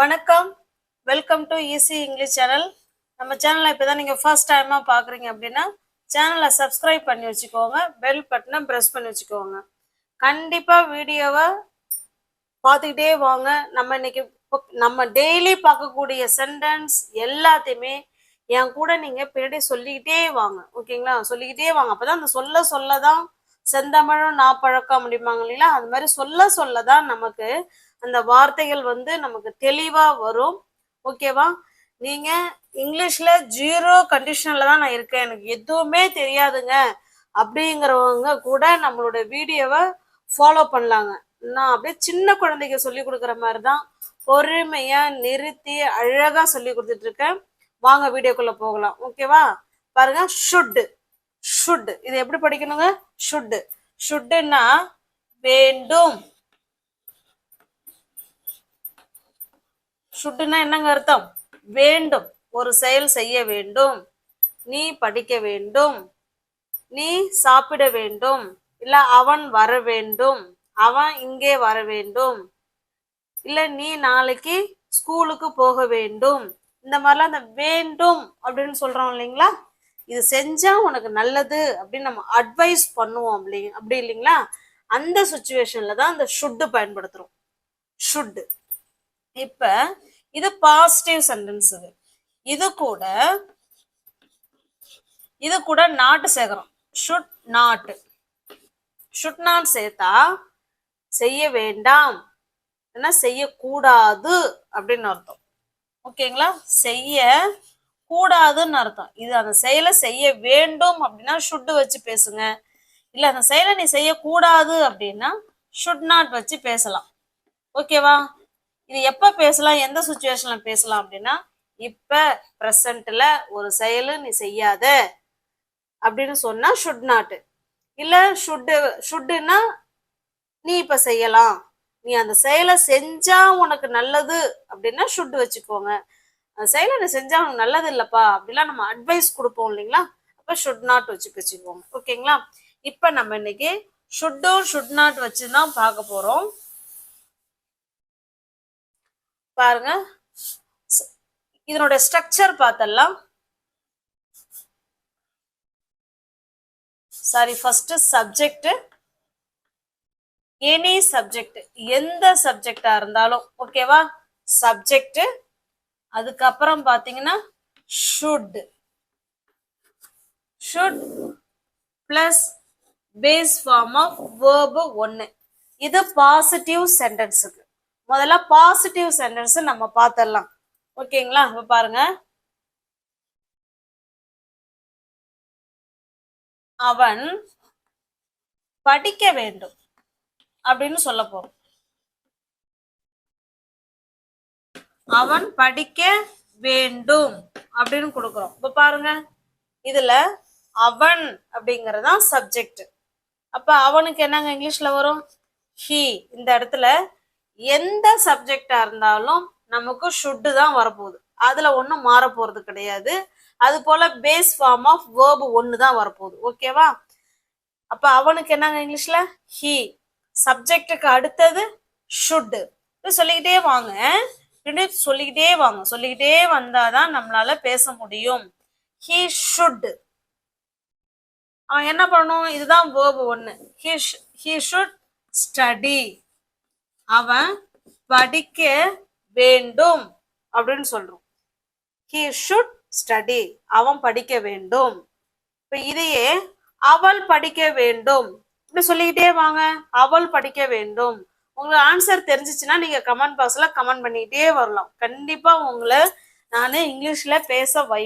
வணக்கம். Welcome to easy English channel நம்ம சேனலை இப்போ தான் நீங்கள் ஃபர்ஸ்ட் டைமாக பார்க்குறீங்க அப்படின்னா சேனலை சப்ஸ்கிரைப் பண்ணி வச்சுக்கோங்க. பெல் பட்டனை ப்ரெஸ் பண்ணி வச்சுக்கோங்க. கண்டிப்பாக வீடியோவை பார்த்துக்கிட்டே வாங்க. நம்ம இன்னைக்கு நம்ம டெய்லி பார்க்கக்கூடிய சென்டென்ஸ் எல்லாத்தையுமே என் கூட நீங்கள் பின்னாடி சொல்லிக்கிட்டே வாங்க. ஓகேங்களா? சொல்லிக்கிட்டே வாங்க. அப்போ தான் அந்த சொல்ல சொல்ல தான் செந்தமிழும் நாப்பழக்கம் அப்படிம்பாங்க இல்லைங்களா? அது மாதிரி சொல்ல சொல்ல தான் நமக்கு அந்த வார்த்தைகள் வந்து நமக்கு தெளிவா வரும். ஓகேவா? நீங்க இங்கிலீஷ்ல ஜீரோ கண்டிஷன்ல தான் நான் இருக்கேன். எனக்கு எதுவுமே தெரியாதுங்க. அப்படிங்கிறவங்க கூட நம்மளோட வீடியோவை ஃபாலோ பண்ணலாங்க. நான் அப்படியே சின்ன குழந்தைக்கு சொல்லி கொடுக்குற மாதிரி தான் பொறுமையா நிறுத்தி அழகா சொல்லி கொடுத்துட்டு இருக்கேன். வாங்க வீடியோக்குள்ள போகலாம். ஓகேவா? பாருங்க ஷுட்டு ஷுட் இது எப்படி படிக்கணுங்க? ஷுட்டு ஷுட்டுன்னா வேண்டும். ஷுட்டுனா என்னங்க அர்த்தம்? வேண்டும். ஒரு செயல் செய்ய வேண்டும். நீ படிக்க வேண்டும். நீ சாப்பிட வேண்டும். இல்ல அவன் வர வேண்டும். அவன் இங்கே வர வேண்டும். இல்ல நீ நாளைக்கு ஸ்கூலுக்கு போக வேண்டும். இந்த மாதிரிலாம் அந்த வேண்டும் அப்படின்னு சொல்றோம் இல்லைங்களா? இது செஞ்சா உனக்கு நல்லது அப்படின்னு நம்ம அட்வைஸ் பண்ணுவோம் அப்படி அப்படி இல்லைங்களா? அந்த சுச்சுவேஷன்ல தான் அந்த ஷுட்டு பயன்படுத்துறோம். ஷுட்டு இப்ப இது பாசிட்டிவ் சென்டென்ஸ் இது. இது கூட இது கூட நாட்டு சேர்க்கிறோம் ஷுட் நாட் ஷுட் நாட் சேர்த்தா செய்ய வேண்டாம். என்ன செய்யக்கூடாது அப்படின்னு அர்த்தம். ஓகேங்களா செய்ய கூடாதுன்னு அர்த்தம். இது அந்த செயலை செய்ய வேண்டும் அப்படின்னா ஷுட்டு வச்சு பேசுங்க. இல்ல அந்த செயலை நீ செய்யக்கூடாது அப்படின்னா ஷுட் நாட் வச்சு பேசலாம். ஓகேவா இது எப்ப பேசலாம்? எந்த சுச்சுவேஷன்ல பேசலாம் அப்படின்னா இப்ப ப்ரெசண்ட்ல ஒரு செயலு நீ செய்யாத அப்படின்னு சொன்னா ஷுட் நாட்டு இல்ல ஷுட்டு ஷுட்டுன்னா நீ இப்ப செய்யலாம். நீ அந்த செயலை செஞ்சா உனக்கு நல்லது அப்படின்னா ஷுட் வச்சுக்கோங்க. அந்த செயலை நீ செஞ்சா உனக்கு நல்லது இல்லப்பா அப்படிலாம் நம்ம அட்வைஸ் கொடுப்போம் இல்லைங்களா? அப்ப ஷுட் நாட் வச்சு வச்சுக்கோங்க ஓகேங்களா இப்ப நம்ம இன்னைக்கு ஷுட்டும் ஷுட் நாட் வச்சு தான் பார்க்க போறோம். பாருங்க. இதனுடைய ஸ்ட்ரக்சர் பார்த்தலாம் sorry first subject any subject எந்த சப்ஜெக்டா இருந்தாலும் ஓகேவா சப்ஜெக்ட் அதுக்கப்புறம் பாத்தீங்கன்னா should should plus base form of verb ஒன்று இது பாசிட்டிவ் சென்டென்ஸுக்கு முதல்ல பாசிட்டிவ் சென்டென்ஸ் நம்ம பார்த்துடலாம் ஓகேங்களா? இப்போ பாருங்க. அவன் படிக்க வேண்டும் அப்படின்னு சொல்ல போறோம் அவன் படிக்க வேண்டும் அப்படின்னு கொடுக்குறோம். இப்ப பாருங்க. இதுல அவன் அப்படிங்கறதுதான் சப்ஜெக்ட் அப்ப அவனுக்கு என்னங்க இங்கிலீஷ்ல வரும்? ஹி இந்த இடத்துல எந்த சப்ஜெக்டா இருந்தாலும் நமக்கு ஷுட்டு தான் வரப்போகுது. அதுல ஒன்றும் மாற போறது கிடையாது. அது போல பேஸ் ஃபார்ம் ஆஃப் வேர்பு ஒன்று தான் வரப்போகுது. ஓகேவா அப்ப அவனுக்கு என்னங்க இங்கிலீஷ்ல? ஹி சப்ஜெக்டுக்கு அடுத்தது ஷுட்டு சொல்லிக்கிட்டே வாங்க. இப்படி சொல்லிக்கிட்டே வாங்க. சொல்லிக்கிட்டே வந்தாதான் நம்மளால பேச முடியும். ஹி ஷுட் அவன் என்ன பண்ணணும்? இதுதான் வேர்பு ஒன்று ஹி ஹி ஷுட் ஸ்டடி அவன் படிக்க வேண்டும் அப்படின்னு சொல்றோம். ஹி ஷுட் ஸ்டடி அவன் படிக்க வேண்டும். இப்ப இதையே அவள் படிக்க வேண்டும். இப்படி சொல்லிக்கிட்டே வாங்க. அவள் படிக்க வேண்டும். உங்களுக்கு ஆன்சர் தெரிஞ்சிச்சுன்னா நீங்க கமெண்ட் பாக்ஸ்ல கமெண்ட் பண்ணிக்கிட்டே வரலாம். கண்டிப்பா உங்களை நான் இங்கிலீஷ்ல பேச வை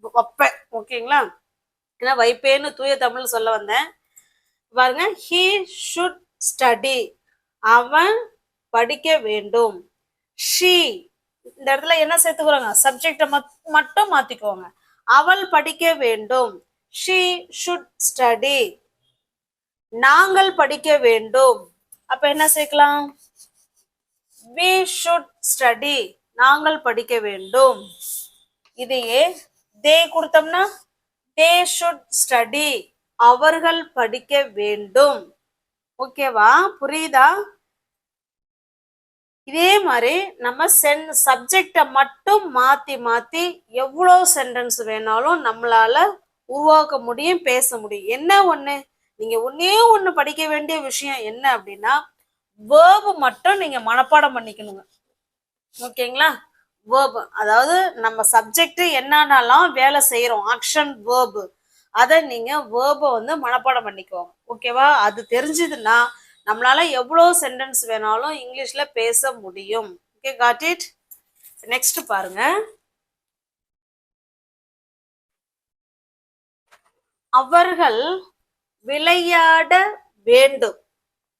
வைப்பேன். ஓகேங்களா? ஏன்னா வைப்பேன்னு தூய தமிழ் சொல்ல வந்தேன். பாருங்க ஹீ ஷுட் ஸ்டடி அவன் படிக்க வேண்டும். ஷீ இந்த இடத்துல என்ன சேர்த்துக்கிறாங்க சப்ஜெக்டை மட்டும் மாத்திக்கோங்க. அவள் படிக்க வேண்டும். ஷீ ஷுட் ஸ்டடி நாங்கள் படிக்க வேண்டும். அப்ப என்ன சேர்க்கலாம்? வி ஷுட் ஸ்டடி நாங்கள் படிக்க வேண்டும். இதையே தே கொடுத்தோம்னா தே ஷுட் ஸ்டடி அவர்கள் படிக்க வேண்டும். ஓகேவா புரியுதா? இதே மாதிரி நம்ம சென் சப்ஜெக்டை மட்டும் மாற்றி மாற்றி எவ்வளோ சென்டென்ஸ் வேணாலும் நம்மளால உருவாக்க முடியும் பேச முடியும். என்ன ஒன்று நீங்கள் ஒன்றே ஒன்று படிக்க வேண்டிய விஷயம் என்ன அப்படின்னா வேர்பு மட்டும் நீங்கள் மனப்பாடம் பண்ணிக்கணுங்க. ஓகேங்களா? வேர்பு அதாவது நம்ம சப்ஜெக்ட் என்னென்னலாம் வேலை செய்கிறோம் ஆக்ஷன் வேர்பு அதை நீங்கள் வேர்பை வந்து மனப்பாடம் பண்ணிக்கோங்க. ஓகேவா? அது தெரிஞ்சதுன்னா நம்மளால எவ்வளோ சென்டென்ஸ் வேணாலும் இங்கிலீஷ்ல பேச முடியும். ஓகே காட் இட் நெக்ஸ்ட் பாருங்க. அவர்கள் விளையாட வேண்டும்.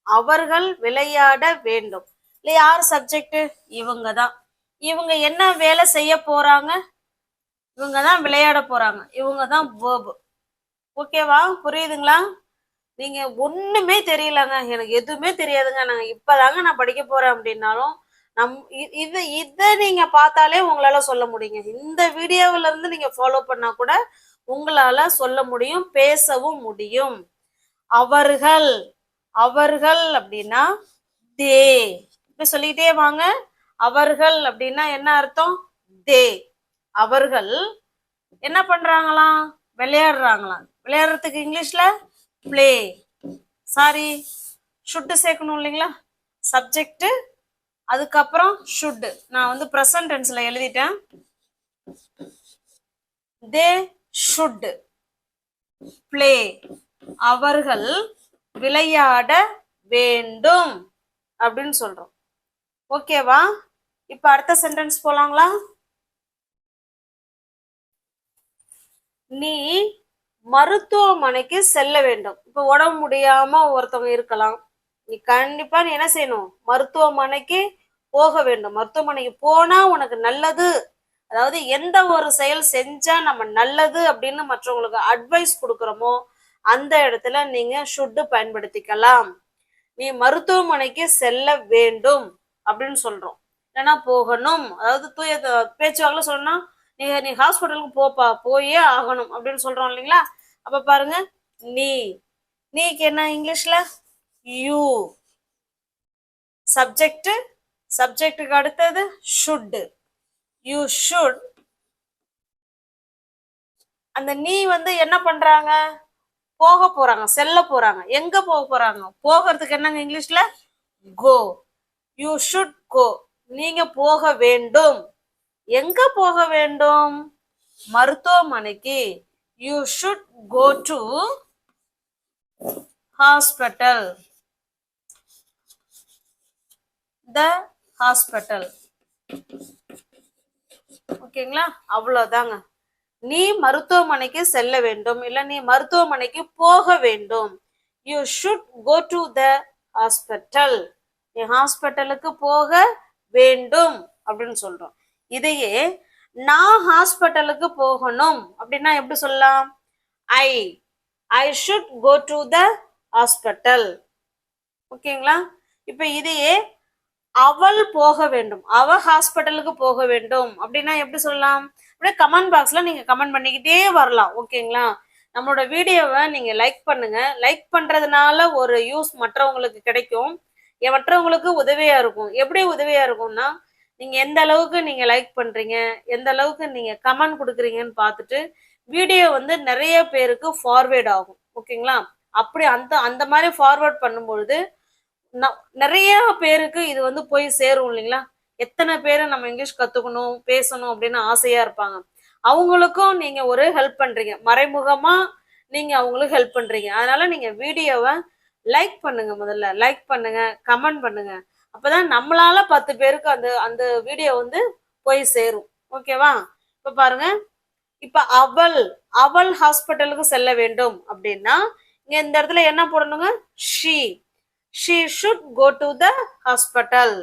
அவர்கள் விளையாட வேண்டும். இல்லை யார் சப்ஜெக்ட் இவங்க தான் இவங்க என்ன வேலை செய்ய போறாங்க? இவங்க தான் விளையாட போறாங்க. இவங்க தான் வேர்பு ஓகேவா புரியுதுங்களா? நீங்க ஒண்ணுமே தெரியலங்க. எனக்கு எதுவுமே தெரியாதுங்க. நாங்க இப்பதாங்க நான் படிக்க போறேன் அப்படின்னாலும் நம் இ- இது இதை நீங்க பார்த்தாலே உங்களால சொல்ல முடியுங்க. இந்த வீடியோவில இருந்து நீங்க ஃபாலோ பண்ணா கூட உங்களால சொல்ல முடியும் பேசவும் முடியும். அவர்கள் அவர்கள் அப்படின்னா தே. இப்படி சொல்லிக்கிட்டே வாங்க. அவர்கள் அப்படின்னா என்ன அர்த்தம்? தே. அவர்கள் என்ன பண்றாங்களாம்? விளையாடுறாங்களாம். விளையாடுறதுக்கு இங்கிலீஷ்ல ப்ளே சாரி ஷுட்டு சேர்க்கணும் இல்லைங்களா? சப்ஜெக்ட் அதுக்கப்புறம் ஷுட்டு நான் வந்து ப்ரெசன்ட் டென்ஸில் எழுதிட்டேன். தே ஷுட் ப்ளே அவர்கள் விளையாட வேண்டும் அப்படின்னு சொல்றோம். ஓகேவா இப்ப அடுத்த சென்டென்ஸ் போலாங்களா? நீ மருத்துவமனைக்கு செல்ல வேண்டும். இப்ப உடம்பு முடியாம ஒருத்தவங்க இருக்கலாம். நீ கண்டிப்பா நீ என்ன செய்யணும்? மருத்துவமனைக்கு போக வேண்டும். மருத்துவமனைக்கு போனா உனக்கு நல்லது. அதாவது எந்த ஒரு செயல் செஞ்சா நம்ம நல்லது அப்படின்னு மற்றவங்களுக்கு அட்வைஸ் கொடுக்குறோமோ அந்த இடத்துல நீங்க ஷுட்டு பயன்படுத்திக்கலாம். நீ மருத்துவமனைக்கு செல்ல வேண்டும் அப்படின்னு சொல்றோம். இல்லைன்னா போகணும். அதாவது தூய பேச்சுவாக்கில் சொன்னா நீ நீ ஹாஸ்பிட்டலுக்கு போப்பா போயே ஆகணும் அப்படின்னு சொல்றோம் இல்லைங்களா? அப்ப பாருங்க நீ நீக்கு என்ன இங்கிலீஷ்ல? யூ சப்ஜெக்ட் சப்ஜெக்ட்டுக்கு அடுத்தது ஷுட் யூ ஷுட் அந்த நீ வந்து என்ன பண்றாங்க? போக போறாங்க செல்ல போறாங்க. எங்க போக போறாங்க? போகிறதுக்கு என்னங்க இங்கிலீஷ்ல? கோ யூ ஷுட் கோ நீங்க போக வேண்டும். எங்க போக வேண்டும்? மருத்துவமனைக்கு you should go to hospital the hospital ஓகேங்களா அவ்வளோதாங்க நீ மருத்துவமனைக்கு செல்ல வேண்டும். இல்லை நீ மருத்துவமனைக்கு போக வேண்டும். You should go to the hospital நீ ஹாஸ்பிட்டலுக்கு போக வேண்டும் அப்படின்னு சொல்றோம். இதையே நான் ஹாஸ்பிட்டலுக்கு போகணும். அப்படின்னா எப்படி சொல்லலாம்? I I should go to the hospital ஓகேங்களா? இப்போ இதையே அவள் போக வேண்டும். அவ ஹாஸ்பிட்டலுக்கு போக வேண்டும். அப்படின்னா எப்படி சொல்லலாம்? அப்படியே கமெண்ட் பாக்ஸ்ல நீங்க கமெண்ட் பண்ணிக்கிட்டே வரலாம். ஓகேங்களா? நம்மளோட வீடியோவை நீங்க லைக் பண்ணுங்க. லைக் பண்றதுனால ஒரு யூஸ் மற்றவங்களுக்கு கிடைக்கும். மற்றவங்களுக்கு உதவியா இருக்கும். எப்படி உதவியா இருக்கும்னா நீங்கள் எந்த அளவுக்கு நீங்கள் லைக் பண்ணுறீங்க எந்த அளவுக்கு நீங்கள் கமெண்ட் கொடுக்குறீங்கன்னு பார்த்துட்டு வீடியோ வந்து நிறைய பேருக்கு ஃபார்வேர்ட் ஆகும். ஓகேங்களா? அப்படி அந்த அந்த மாதிரி ஃபார்வேர்ட் பண்ணும்பொழுது ந- நிறைய பேருக்கு இது வந்து போய் சேரும் இல்லைங்களா? எத்தனை பேர் நம்ம இங்கிலீஷ் கற்றுக்கணும் பேசணும் அப்படின்னு ஆசையாக இருப்பாங்க. அவங்களுக்கும் நீங்கள் ஒரு ஹெல்ப் பண்ணுறீங்க மறைமுகமாக நீங்கள் அவங்களுக்கு ஹெல்ப் பண்ணுறீங்க அதனால் நீங்கள் வீடியோவை லைக் பண்ணுங்கள் முதல்ல. லைக் பண்ணுங்கள் கமெண்ட் பண்ணுங்கள் அப்பதான் நம்மளால பத்து பேருக்கு அந்த அந்த வீடியோ வந்து போய் சேரும். ஓகேவா இப்ப பாருங்க. இப்ப அவள் அவள் ஹாஸ்பிட்டலுக்கு செல்ல வேண்டும் அப்படின்னா இங்க இந்த இடத்துல என்ன போடணுங்க? She she should go to the hospital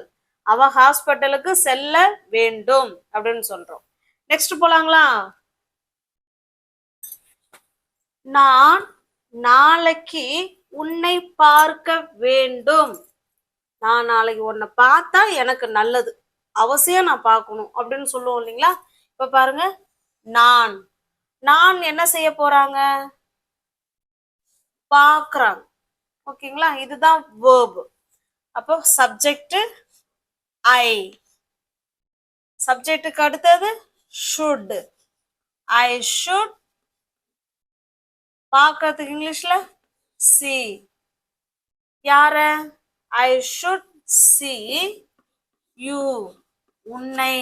அவ ஹாஸ்பிட்டலுக்கு செல்ல வேண்டும் அப்படின்னு சொல்றோம். நெக்ஸ்ட் போலாங்களா? நான் நாளைக்கு உன்னை பார்க்க வேண்டும். நான் நாளைக்கு உன்னை பார்த்தா எனக்கு நல்லது. அவசியம் நான் பார்க்கணும் அப்படின்னு சொல்லுவோம் இல்லைங்களா? இப்ப பாருங்க நான். நான் என்ன செய்ய போறாங்க? பார்க்கறாங்க. ஓகேங்களா? இதுதான் வேர்ப் அப்போ சப்ஜெக்ட் ஐ சப்ஜெக்ட்டுக்கு அடுத்தது ஷுட் ஐ ஷுட் பார்க்கறதுக்கு இங்கிலீஷ்ல சி யார? ஐ ஷுட் சி யூ உன்னை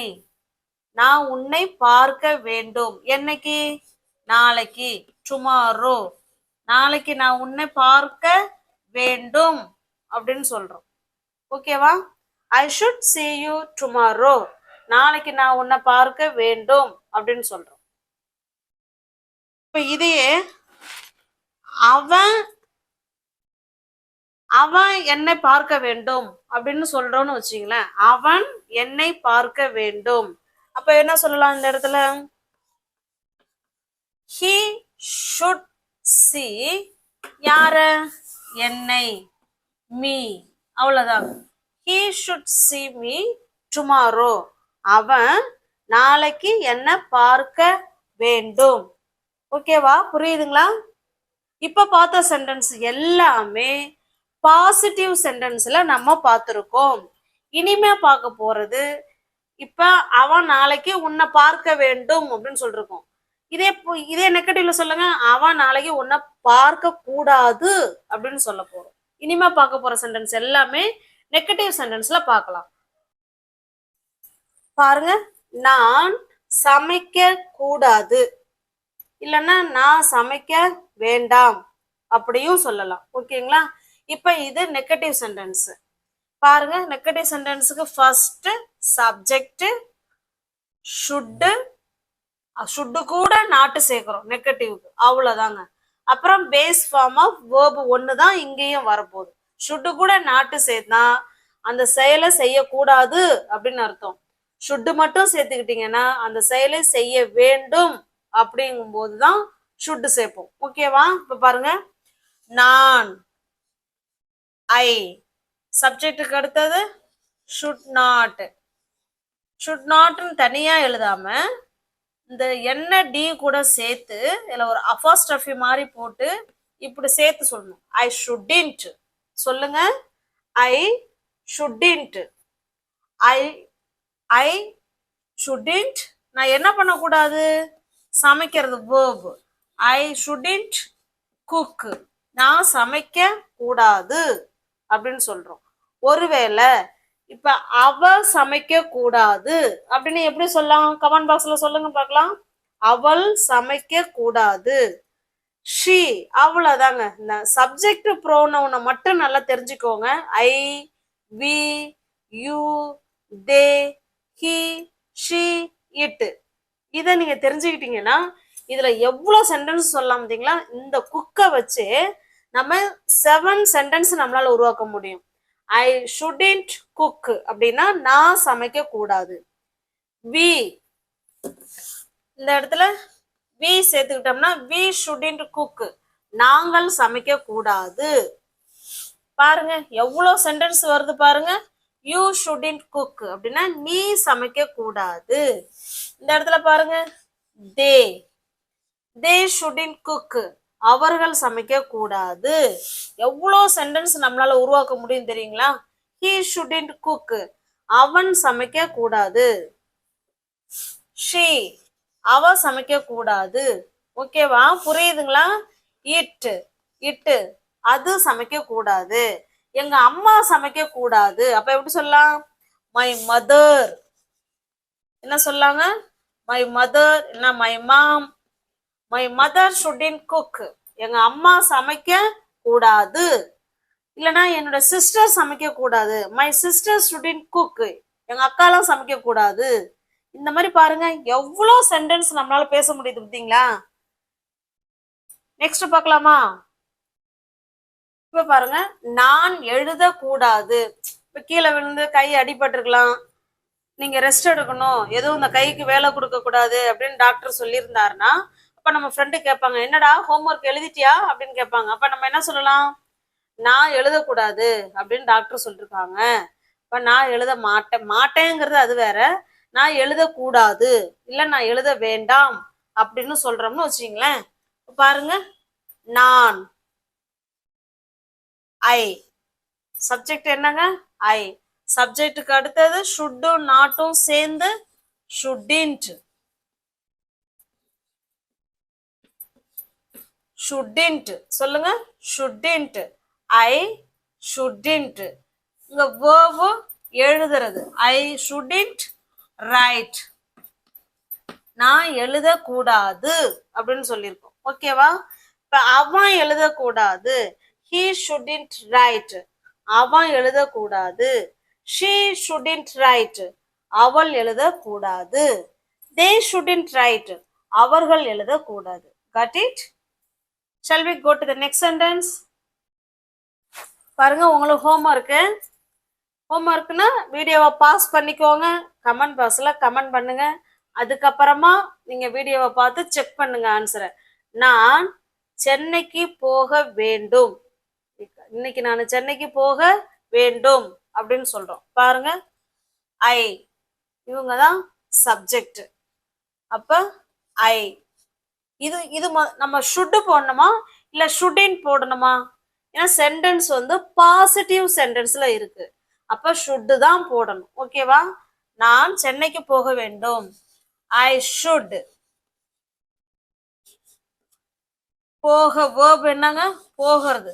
நான் உன்னை பார்க்க வேண்டும். என்னைக்கு? நாளைக்கு. டுமாரோ நாளைக்கு நான் உன்னை பார்க்க வேண்டும் அப்படின்னு சொல்றோம். ஓகேவா I should see you tomorrow நாளைக்கு நான் உன்னை பார்க்க வேண்டும் அப்படின்னு சொல்றோம். இப்போ இதையே அவன் அவன் என்னை பார்க்க வேண்டும் அப்படின்னு சொல்றோம்னு வச்சுங்களேன். அவன் என்னை பார்க்க வேண்டும். அப்ப என்ன சொல்லலாம் இந்த இடத்துல? ஹி ஷுட் சி யார? என்னை மீ அவ்வளவுதான். He should see me tomorrow அவன் நாளைக்கு என்ன பார்க்க வேண்டும். ஓகேவா புரியுதுங்களா? இப்ப பார்த்த சென்டென்ஸ் எல்லாமே பாசிட்டிவ் சென்டென்ஸ்ல நம்ம பார்த்துருக்கோம். இனிமே பார்க்க போறது இப்ப அவன் நாளைக்கு உன்னை பார்க்க வேண்டும் அப்படின்னு சொல்லிருக்கோம். இதே இதே நெகட்டிவ்ல சொல்லுங்க அவன் நாளைக்கு உன்னை பார்க்க கூடாது அப்படின்னு சொல்ல போறோம். இனிமே பார்க்க போற சென்டென்ஸ் எல்லாமே நெகட்டிவ் சென்டென்ஸ்ல பார்க்கலாம். பாருங்க நான் சமைக்க கூடாது இல்லைன்னா நான் சமைக்க வேண்டாம் அப்படியும் சொல்லலாம். ஓகேங்களா? இப்போ இது நெகட்டிவ் சென்டென்ஸ் பாருங்க நெகட்டிவ் சென்டென்ஸுக்கு ஃபர்ஸ்ட் சப்ஜெக்ட் ஷுட்டு ஷுட்டு கூட நாட்டு சேர்க்குறோம் நெகட்டிவ்க்கு அவ்வளோதாங்க அப்புறம் பேஸ் ஃபார்ம் ஆஃப் வேர்பு ஒன்று தான் இங்கேயும் வரப்போகுது. ஷுட்டு கூட நாட்டு சேர்த்தா அந்த செயலை செய்யக்கூடாது அப்படின்னு அர்த்தம். ஷுட்டு மட்டும் சேர்த்துக்கிட்டீங்கன்னா அந்த செயலை செய்ய வேண்டும் அப்படிங்கும்போது தான் ஷுட்டு சேர்ப்போம் ஓகேவா இப்போ பாருங்க. நான் ஐ சப்ஜெக்ட்டுக்கு அடுத்தது ஷுட் நாட் ஷுட் நாட்னு தனியாக எழுதாம இந்த என்ன டி கூட சேர்த்து இல்லை ஒரு அஃபாஸ்ட்ரஃபி மாதிரி போட்டு இப்படி சேர்த்து சொல்லணும். ஐ ஷுட்டின்ட் சொல்லுங்க. ஐ ஷுட்டின்ட் ஐ ஐ ஷுட்டின்ட் நான் என்ன பண்ணக்கூடாது? சமைக்கிறது verb. ஐ ஷுட்டின்ட் குக் நான் சமைக்க கூடாது அப்படின்னு சொல்றோம். ஒருவேளை இப்ப அவ சமைக்க கூடாது அப்படின்னு எப்படி சொல்லலாம்? கமெண்ட் பாக்ஸ்ல சொல்லுங்க பார்க்கலாம். அவள் சமைக்க கூடாது. ஷி அவ்வளோதாங்க இந்த சப்ஜெக்ட் ப்ரோனவுனை மட்டும் நல்லா தெரிஞ்சுக்கோங்க. I we you they he she it இதை நீங்கள் தெரிஞ்சுக்கிட்டீங்கன்னா இதில் எவ்வளோ சென்டென்ஸ் சொல்லலாம் பார்த்தீங்களா இந்த குக்கை வச்சு நம்ம செவன் சென்டென்ஸ் நம்மளால உருவாக்க முடியும். ஐ ஷுடின்ட் குக் அப்படின்னா நான் சமைக்க கூடாது. வி இந்த இடத்துல வி சேர்த்துக்கிட்டோம்னா வி ஷுடின்ட் குக் நாங்கள் சமைக்க கூடாது. பாருங்க எவ்வளோ சென்டென்ஸ் வருது பாருங்க. யூ ஷுடின்ட் குக் அப்படின்னா நீ சமைக்க கூடாது. இந்த இடத்துல பாருங்க. தே தே ஷுடின்ட் குக் அவர்கள் சமைக்க கூடாது. எவ்வளோ சென்டென்ஸ் நம்மளால உருவாக்க முடியும் தெரியுங்களா? ஹீ ஷுடின்ட் குக் அவன் சமைக்க கூடாது. ஷீ அவ சமைக்க கூடாது. ஓகேவா புரியுதுங்களா? இட் இட்டு அது சமைக்க கூடாது. எங்க அம்மா சமைக்க கூடாது. அப்ப எப்படி சொல்லலாம்? மை மதர் என்ன சொல்லாங்க? மை மதர் என்ன my mom my mother shouldn't cook எங்க அம்மா சமைக்க கூடாது இல்லனா என்னோட சிஸ்டர் சமைக்க கூடாது மை சிஸ்டர் ஷுடின் குக் எங்க அக்காலாம் சமைக்க கூடாது இந்த மாதிரி பாருங்க எவ்வளோ சென்டென்ஸ் நம்மளால பேச முடியுது பார்த்தீங்களா? நெக்ஸ்ட் பார்க்கலாமா? இப்ப பாருங்க நான் எழுதக்கூடாது. இப்ப கீழே விழுந்து கை அடிபட்டிருக்கலாம். நீங்க ரெஸ்ட் எடுக்கணும். எதுவும் இந்த கைக்கு வேலை கொடுக்க கூடாது அப்படின்னு டாக்டர் சொல்லியிருந்தாருன்னா அப்ப நம்ம ஃப்ரெண்டு கேட்பாங்க என்னடா ஹோம்ஒர்க் எழுதிட்டியா? அப்படின்னு கேட்பாங்க. அப்ப நம்ம என்ன சொல்லலாம்? நான் எழுதக்கூடாது அப்படின்னு டாக்டர் சொல்லிருக்காங்க. இப்போ நான் எழுத மாட்டேன் மாட்டேங்கிறது அது வேற. நான் எழுதக்கூடாது இல்ல நான் எழுத வேண்டாம் அப்படின்னு சொல்றோம்னு வச்சுங்களேன் பாருங்க. நான் ஐ சப்ஜெக்ட் என்னங்க? ஐ சப்ஜெக்டுக்கு அடுத்தது ஷுட்டும் நாட்டும் சேர்ந்து ஷுட்டின்ட்டு ஷுட்டின்ட் சொல்லுங்க. ஷுட்டின்ட் ஐ ஷுட்டின்ட் இங்க வேர்வு எழுதுறது. ஐ ஷுட்டின்ட் ரைட் நான் எழுதக்கூடாது அப்படின்னு சொல்லியிருக்கோம். ஓகேவா இப்ப அவன் எழுதக்கூடாது. ஹீ ஷுடின்ட் ரைட் அவன் எழுதக்கூடாது. ஷீ ஷுடின்ட் ரைட் அவள் எழுதக்கூடாது. தே ஷுடின்ட் ரைட் அவர்கள் எழுதக்கூடாது. Cut it shall we go to the next sentence பாருங்க உங்களுக்கு ஹோம்ஒர்க்கு ஹோம்ஒர்க்னா வீடியோவை பாஸ் பண்ணிக்கோங்க. கமெண்ட் பாக்ஸில் கமெண்ட் பண்ணுங்க. அதுக்கப்புறமா நீங்கள் வீடியோவை பார்த்து செக் பண்ணுங்க ஆன்சரை நான் சென்னைக்கு போக வேண்டும். இன்னைக்கு நான் சென்னைக்கு போக வேண்டும் அப்படின்னு சொல்றோம். பாருங்க. ஐ இவங்க தான் சப்ஜெக்ட் அப்ப ஐ இது இது நம்ம ஷுட்டு போடணுமா? இல்லை ஷுடின் போடணுமா? ஏன்னா சென்டென்ஸ் வந்து பாசிட்டிவ் சென்டென்ஸ்ல இருக்கு. அப்ப ஷுட்டு தான் போடணும். ஓகேவா நான் சென்னைக்கு போக வேண்டும். ஐ ஷுட் போக வேர்ப் என்னங்க? போகிறது.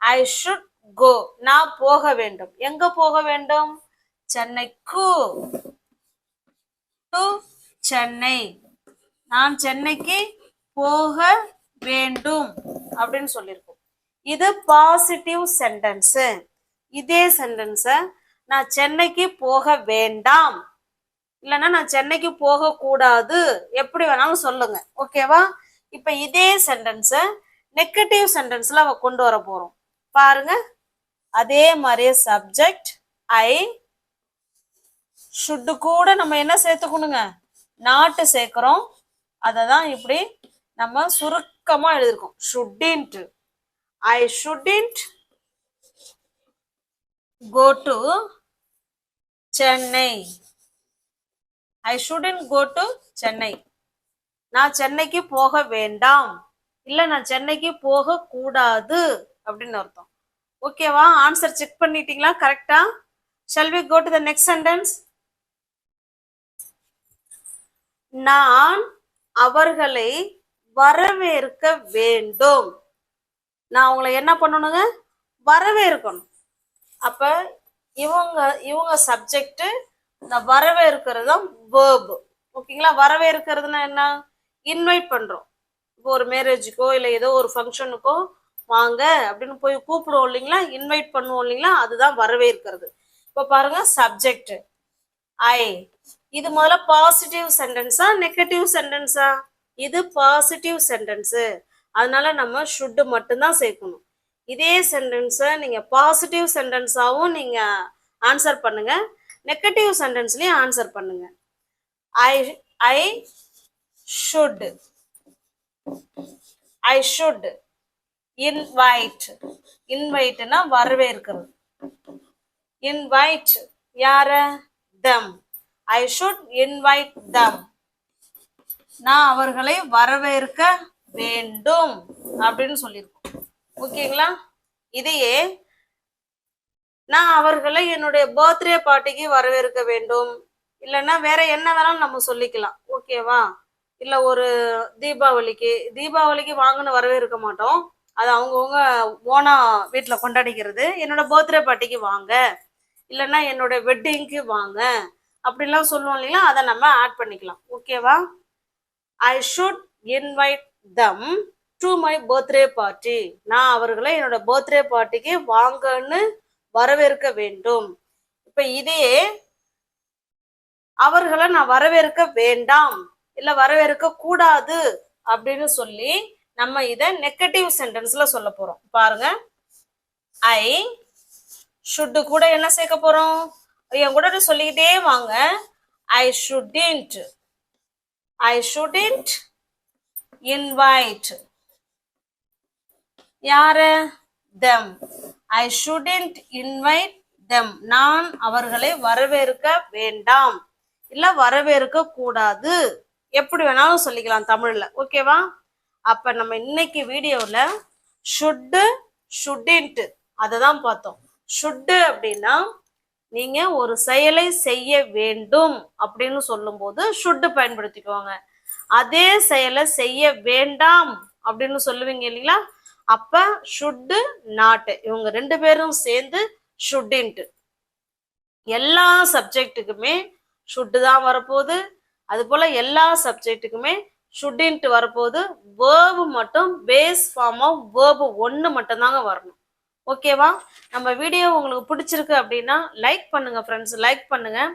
ஐ ஷுட் கோ நான் போக வேண்டும். எங்க போக வேண்டும்? சென்னைக்கு. டு சென்னை. நான் சென்னைக்கு போக வேண்டும் அப்படின்னு சொல்லியிருக்கோம். இது பாசிட்டிவ் சென்டென்ஸ் இதே சென்டென்ஸை நான் சென்னைக்கு போக வேண்டாம். இல்லைன்னா நான் சென்னைக்கு போக கூடாது எப்படி வேணாலும் சொல்லுங்க. ஓகேவா இப்ப இதே சென்டென்ஸ நெகட்டிவ் சென்டென்ஸ்ல அவ கொண்டு வர போறோம். பாருங்க. அதே மாதிரியே சப்ஜெக்ட் ஐ ஷுட்டு கூட நம்ம என்ன சேர்த்துக்கணுங்க? நாட்டு சேர்க்கிறோம். அதை தான் இப்படி நம்ம சுருக்கமா எழுதிருக்கோம். Shouldn't I shouldn't go to Chennai I shouldn't go to Chennai நான் சென்னைக்கு போக வேண்டாம். இல்ல நான் சென்னைக்கு போக கூடாது அப்படின்னு அர்த்தம். ஓகேவா ஆன்சர் செக் பண்ணிட்டீங்களா? கரெக்டா shall we go to the next sentence நான் அவர்களை வரவேற்க வேண்டும். நான் அவங்களை என்ன பண்ணணுங்க? வரவேற்கணும். அப்ப இவங்க இவங்க சப்ஜெக்ட் இந்த வரவேற்கிறது தான் வேர்பு ஓகேங்களா? வரவேற்கிறதுனா என்ன? இன்வைட் பண்றோம். இப்போ ஒரு மேரேஜுக்கோ இல்லை ஏதோ ஒரு ஃபங்க்ஷனுக்கோ வாங்க அப்படின்னு போய் கூப்பிடுவோம் இல்லைங்களா? இன்வைட் பண்ணுவோம் இல்லைங்களா? அதுதான் வரவேற்கிறது. இப்போ பாருங்க சப்ஜெக்ட் ஐ இது முதல்ல பாசிட்டிவ் சென்டென்ஸா நெகட்டிவ் சென்டென்ஸா இது பாசிட்டிவ் சென்டென்ஸு அதனால நம்ம ஷுட்டு மட்டும்தான் சேர்க்கணும். இதே சென்டென்ஸை நீங்கள் பாசிட்டிவ் சென்டென்ஸாகவும் நீங்கள் ஆன்சர் பண்ணுங்கள் நெகட்டிவ் சென்டென்ஸ்லேயும் ஆன்சர் பண்ணுங்கள் I I should I should invite இன்வைட்னா வரவேற்கிறது. இன்வைட் யார? தம் ஐ ஷுட் இன்வைட் தம் நான் அவர்களை வரவேற்க வேண்டும் அப்படின்னு சொல்லியிருக்கோம். ஓகேங்களா? இதையே நான் அவர்களை என்னுடைய பர்த்டே பார்ட்டிக்கு வரவேற்க வேண்டும். இல்லைன்னா வேற என்ன வேணாலும் நம்ம சொல்லிக்கலாம். ஓகேவா? இல்ல ஒரு தீபாவளிக்கு தீபாவளிக்கு வாங்கன்னு வரவேற்க மாட்டோம். அது அவங்கவுங்க ஓனா வீட்டில் கொண்டாடிக்கிறது. என்னோட பர்த்டே பார்ட்டிக்கு வாங்க. இல்லைன்னா என்னோட வெட்டிங்க்கு வாங்க. அப்படிலாம் சொல்லுவோம் இல்லைங்களா? அதை நம்ம ஆட் பண்ணிக்கலாம். ஓகேவா? I should invite them to my birthday party நான் அவர்களை என்னோட பர்த்டே பார்ட்டிக்கு வாங்கன்னு வரவேற்க வேண்டும். இப்ப இதே அவர்களை நான் வரவேற்க வேண்டாம் இல்ல வரவேற்க கூடாது அப்படின்னு சொல்லி நம்ம இத நெகட்டிவ் சென்டென்ஸ்ல சொல்ல போறோம். பாருங்க. ஐ ஷுட்டு கூட என்ன சேர்க்க போறோம்? என் கூட சொல்லிக்கிட்டே வாங்க. I shouldn't I shouldn't invite யாரு? Them I shouldn't invite them நான் அவர்களை வரவேற்க வேண்டாம். இல்ல வரவேற்க கூடாது. எப்படி வேணாலும் சொல்லிக்கலாம் தமிழ்ல. ஓகேவா அப்ப நம்ம இன்னைக்கு வீடியோல ஷுட்டு ஷுடின்ட் அதை தான் பார்த்தோம். ஷுட்டு அப்படின்னா நீங்க ஒரு செயலை செய்ய வேண்டும் அப்படின்னு சொல்லும்போது ஷுட்டு பயன்படுத்திக்கோங்க. அதே செயலை செய்ய வேண்டாம் அப்படின்னு சொல்லுவீங்க இல்லைங்களா? அப்ப ஷுட்டு நாட்டு இவங்க ரெண்டு பேரும் சேர்ந்து ஷுட்டின்ட்டு எல்லா சப்ஜெக்ட்டுக்குமே ஷுட்டு தான் வரப்போகுது. அது போல எல்லா சப்ஜெக்ட்டுக்குமே ஷுட்டின்ட்டு வரப்போகுது. வேர்வு மட்டும் பேஸ் ஃபார்ம் ஆஃப் வேர்வு ஒன்று மட்டும்தாங்க வரணும். ஓகேவா நம்ம வீடியோ உங்களுக்கு பிடிச்சிருக்கு அப்படின்னா லைக் பண்ணுங்கள் ஃப்ரெண்ட்ஸ் லைக் பண்ணுங்கள்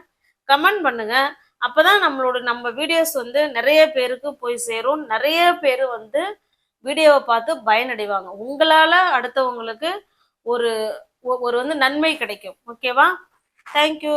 கமெண்ட் பண்ணுங்கள் அப்போ தான் நம்மளோட நம்ம வீடியோஸ் வந்து நிறைய பேருக்கு போய் சேரும். நிறைய பேர் வந்து வீடியோவை பார்த்து பயனடைவாங்க. உங்களால் அடுத்தவங்களுக்கு ஒரு ஒரு வந்து நன்மை கிடைக்கும். ஓகேவா தேங்க்யூ